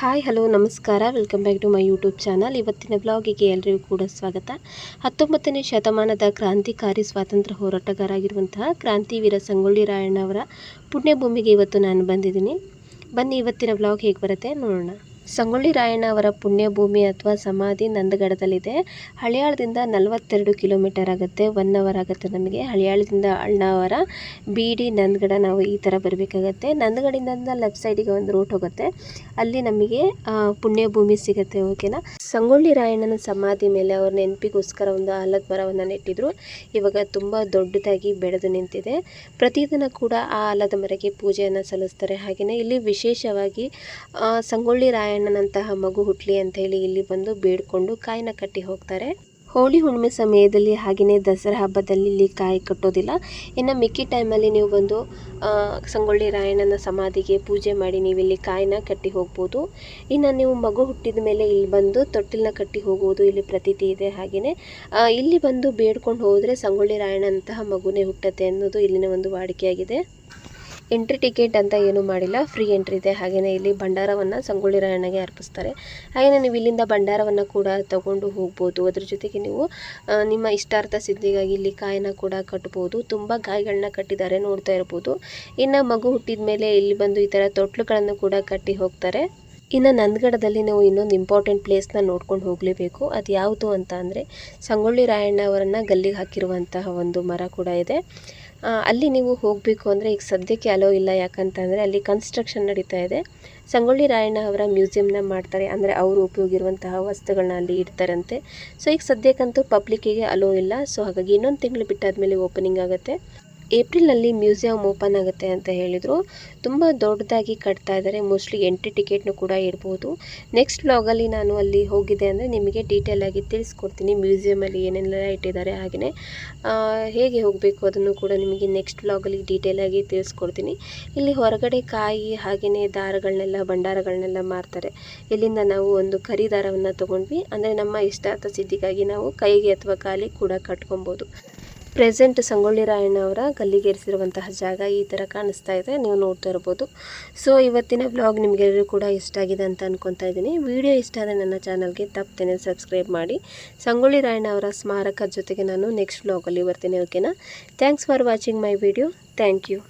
Hi, hello, ನಮಸ್ಕಾರ. Welcome back to my YouTube channel. ಇವತ್ತಿನ ಬ್ಲಾಗಿಗೆ ಎಲ್ಲರಿಗೂ ಕೂಡ ಸ್ವಾಗತ. ಹತ್ತೊಂಬತ್ತನೇ ಶತಮಾನದ ಕ್ರಾಂತಿಕಾರಿ ಸ್ವಾತಂತ್ರ್ಯ ಹೋರಾಟಗಾರಾಗಿರುವಂತಹ ಕ್ರಾಂತಿವೀರ ಸಂಗೊಳ್ಳಿ ರಾಯಣ್ಣ ಅವರ ಪುಣ್ಯಭೂಮಿಗೆ ಇವತ್ತು ನಾನು ಬಂದಿದ್ದೀನಿ. ಬನ್ನಿ, ಇವತ್ತಿನ ಬ್ಲಾಗ್ ಹೇಗೆ ಬರುತ್ತೆ ನೋಡೋಣ. ಸಂಗೊಳ್ಳಿ ರಾಯಣ್ಣ ಅವರ ಪುಣ್ಯಭೂಮಿ ಅಥವಾ ಸಮಾಧಿ ನಂದಗಡದಲ್ಲಿದೆ. ಹಳಿಯಾಳದಿಂದ ನಲವತ್ತೆರಡು ಕಿಲೋಮೀಟರ್ ಆಗುತ್ತೆ. ಒನ್ ಅವರ್ ಆಗುತ್ತೆ ನಮಗೆ. ಹಳಿಯಾಳದಿಂದ ಅಣ್ಣಾವರ ಬಿ ಡಿ ನಂದಗಡ ನಾವು ಈ ಥರ ಬರಬೇಕಾಗತ್ತೆ. ನಂದಗಡಿಂದ ಲೆಫ್ಟ್ ಸೈಡಿಗೆ ಒಂದು ರೂಟ್ ಹೋಗುತ್ತೆ. ಅಲ್ಲಿ ನಮಗೆ ಪುಣ್ಯಭೂಮಿ ಸಿಗುತ್ತೆ ಓಕೆನಾ ಸಂಗೊಳ್ಳಿ ರಾಯಣ್ಣನ ಸಮಾಧಿ ಮೇಲೆ ಅವ್ರ ನೆನಪಿಗೋಸ್ಕರ ಒಂದು ಆಲದ ಮರವನ್ನು ನೆಟ್ಟಿದ್ರು. ಇವಾಗ ತುಂಬ ದೊಡ್ಡದಾಗಿ ಬೆಳೆದು ನಿಂತಿದೆ. ಪ್ರತಿದಿನ ಕೂಡ ಆ ಆಲದ ಮರಕ್ಕೆ ಪೂಜೆಯನ್ನು ಸಲ್ಲಿಸ್ತಾರೆ. ಹಾಗೆಯೇ ಇಲ್ಲಿ ವಿಶೇಷವಾಗಿ ಸಂಗೊಳ್ಳಿ ರಾಯಣ್ಣನಂತಹ ಮಗು ಹುಟ್ಲಿ ಅಂತ ಹೇಳಿ ಇಲ್ಲಿ ಬಂದು ಬೇಡಿಕೊಂಡು ಕಾಯಿನ ಕಟ್ಟಿ ಹೋಗ್ತಾರೆ. ಹೋಳಿ ಹುಣ್ಣಿಮೆ ಸಮಯದಲ್ಲಿ ಹಾಗೆಯೇ ದಸರಾ ಹಬ್ಬದಲ್ಲಿ ಇಲ್ಲಿ ಕಾಯಿ ಕಟ್ಟೋದಿಲ್ಲ. ಇನ್ನು ಮಿಕ್ಕಿ ಟೈಮಲ್ಲಿ ನೀವು ಬಂದು ಸಂಗೊಳ್ಳಿ ರಾಯಣ್ಣನ ಸಮಾಧಿಗೆ ಪೂಜೆ ಮಾಡಿ ನೀವು ಇಲ್ಲಿ ಕಾಯಿನ ಕಟ್ಟಿ ಹೋಗ್ಬೋದು. ಇನ್ನು ನೀವು ಮಗು ಹುಟ್ಟಿದ ಮೇಲೆ ಇಲ್ಲಿ ಬಂದು ತೊಟ್ಟಿಲನ್ನ ಕಟ್ಟಿ ಹೋಗುವುದು ಇಲ್ಲಿ ಪ್ರತೀತಿ ಇದೆ ಹಾಗೆಯೇ. ಇಲ್ಲಿ ಬಂದು ಬೇಡ್ಕೊಂಡು ಹೋದರೆ ಸಂಗೊಳ್ಳಿ ರಾಯಣ್ಣನಂತಹ ಮಗುನೇ ಹುಟ್ಟತ್ತೆ ಅನ್ನೋದು ಇಲ್ಲಿನ ಒಂದು ವಾಡಿಕೆಯಾಗಿದೆ. ಎಂಟ್ರಿ ಟಿಕೆಟ್ ಅಂತ ಏನೂ ಮಾಡಿಲ್ಲ. ಫ್ರೀ ಎಂಟ್ರಿ ಇದೆ. ಹಾಗೆಯೇ ಇಲ್ಲಿ ಭಂಡಾರವನ್ನು ಸಂಗೊಳ್ಳಿ ರಾಯಣ್ಣಗೆ ಅರ್ಪಿಸ್ತಾರೆ. ಹಾಗೆಯೇ ನೀವು ಇಲ್ಲಿಂದ ಭಂಡಾರವನ್ನು ಕೂಡ ತಗೊಂಡು ಹೋಗ್ಬೋದು. ಅದ್ರ ಜೊತೆಗೆ ನೀವು ನಿಮ್ಮ ಇಷ್ಟಾರ್ಥ ಸಿದ್ಧಿಗಾಗಿ ಇಲ್ಲಿ ಕಾಯನ್ನ ಕೂಡ ಕಟ್ಬೋದು. ತುಂಬ ಕಾಯಿಗಳನ್ನ ಕಟ್ಟಿದ್ದಾರೆ ನೋಡ್ತಾ ಇರ್ಬೋದು. ಇನ್ನು ಮಗು ಹುಟ್ಟಿದ ಮೇಲೆ ಇಲ್ಲಿ ಬಂದು ಈ ಥರ ತೊಟ್ಲುಗಳನ್ನು ಕೂಡ ಕಟ್ಟಿ ಹೋಗ್ತಾರೆ. ಇನ್ನು ನಂದಗಡದಲ್ಲಿ ನಾವು ಇನ್ನೊಂದು ಇಂಪಾರ್ಟೆಂಟ್ ಪ್ಲೇಸ್ನ ನೋಡ್ಕೊಂಡು ಹೋಗಲೇಬೇಕು. ಅದು ಯಾವುದು ಅಂತ ಅಂದರೆ ಸಂಗೊಳ್ಳಿ ರಾಯಣ್ಣ ಅವರನ್ನು ಗಲ್ಲಿಗೆ ಹಾಕಿರುವಂತಹ ಒಂದು ಮರ ಕೂಡ ಇದೆ. ಅಲ್ಲಿ ನೀವು ಹೋಗಬೇಕು ಅಂದರೆ ಈಗ ಸದ್ಯಕ್ಕೆ ಅಲೋ ಇಲ್ಲ. ಯಾಕಂತಂದರೆ ಅಲ್ಲಿ ಕನ್ಸ್ಟ್ರಕ್ಷನ್ ನಡೀತಾ ಇದೆ. ಸಂಗೊಳ್ಳಿ ರಾಯಣ್ಣ ಅವರ ಮ್ಯೂಸಿಯಂನ ಮಾಡ್ತಾರೆ. ಅಂದರೆ ಅವರು ಉಪಯೋಗಿರುವಂತಹ ವಸ್ತುಗಳನ್ನ ಅಲ್ಲಿ ಇಡ್ತಾರಂತೆ. ಸೊ ಈಗ ಸದ್ಯಕ್ಕಂತೂ ಪಬ್ಲಿಕ್ಕಿಗೆ ಅಲೋ ಇಲ್ಲ. ಸೊ ಹಾಗಾಗಿ ಇನ್ನೊಂದು ತಿಂಗಳು ಬಿಟ್ಟಾದ್ಮೇಲೆ ಓಪನಿಂಗ್ ಆಗುತ್ತೆ. ಏಪ್ರಿಲ್ನಲ್ಲಿ ಮ್ಯೂಸಿಯಂ ಓಪನ್ ಆಗುತ್ತೆ ಅಂತ ಹೇಳಿದರು. ತುಂಬ ದೊಡ್ಡದಾಗಿ ಕಟ್ತಾ ಇದ್ದಾರೆ. ಮೋಸ್ಟ್ಲಿ ಎಂಟ್ರಿ ಟಿಕೆಟ್ನು ಕೂಡ ಇಡ್ಬೋದು ನೆಕ್ಸ್ಟ್ ಬ್ಲಾಗಲ್ಲಿ ನಾನು ಅಲ್ಲಿ ಹೋಗಿದ್ದೆ ಅಂದರೆ ನಿಮಗೆ ಡೀಟೇಲ್ ಆಗಿ ತಿಳಿಸ್ಕೊಡ್ತೀನಿ ಮ್ಯೂಸಿಯಮಲ್ಲಿ ಏನೆಲ್ಲ ಇಟ್ಟಿದ್ದಾರೆ ಹಾಗೆಯೇ ಹೇಗೆ ಹೋಗಬೇಕು ಅದನ್ನು ಕೂಡ ನಿಮಗೆ ನೆಕ್ಸ್ಟ್ ಬ್ಲಾಗಲ್ಲಿ ಡೀಟೇಲ್ ಆಗಿ ತಿಳಿಸ್ಕೊಡ್ತೀನಿ. ಇಲ್ಲಿ ಹೊರಗಡೆ ಕಾಯಿ ಹಾಗೆಯೇ ದಾರಗಳನ್ನೆಲ್ಲ, ಭಂಡಾರಗಳನ್ನೆಲ್ಲ ಮಾರ್ತಾರೆ. ಇಲ್ಲಿಂದ ನಾವು ಒಂದು ಖರೀದಾರವನ್ನು ತಗೊಂಡ್ವಿ ತೊಗೊಂಡ್ವಿ. ಅಂದರೆ ನಮ್ಮ ಇಷ್ಟಾರ್ಥ ಸಿದ್ಧಿಗಾಗಿ ನಾವು ಕೈಗೆ ಅಥವಾ ಕಾಲಿಗೆ ಕೂಡ ಕಟ್ಕೊಬೋದು. ಪ್ರೆಸೆಂಟ್ ಸಂಗೊಳ್ಳಿ ರಾಯಣ್ಣವರ ಗಲ್ಲಿಗೇರಿಸಿರುವಂತಹ ಜಾಗ ಈ ಥರ ಕಾಣಿಸ್ತಾ ಇದೆ. ನೀವು ನೋಡ್ತಾ ಇರ್ಬೋದು. ಸೊ ಇವತ್ತಿನ ಬ್ಲಾಗ್ ನಿಮಗೆಲ್ಲರೂ ಕೂಡ ಇಷ್ಟ ಆಗಿದೆ ಅಂತ ಅನ್ಕೊತಾ ಇದ್ದೀನಿ. ವಿಡಿಯೋ ಇಷ್ಟ ಆದರೆ ನನ್ನ ಚಾನಲ್ಗೆ ತಪ್ಪದೇನೆ ಸಬ್ಸ್ಕ್ರೈಬ್ ಮಾಡಿ. ಸಂಗೊಳ್ಳಿ ರಾಯಣ್ಣವರ ಸ್ಮಾರಕ ಜೊತೆಗೆ ನಾನು ನೆಕ್ಸ್ಟ್ ವ್ಲಾಗಲ್ಲಿ ಬರ್ತೀನಿ. ಓಕೆನಾ thanks for watching my video thank you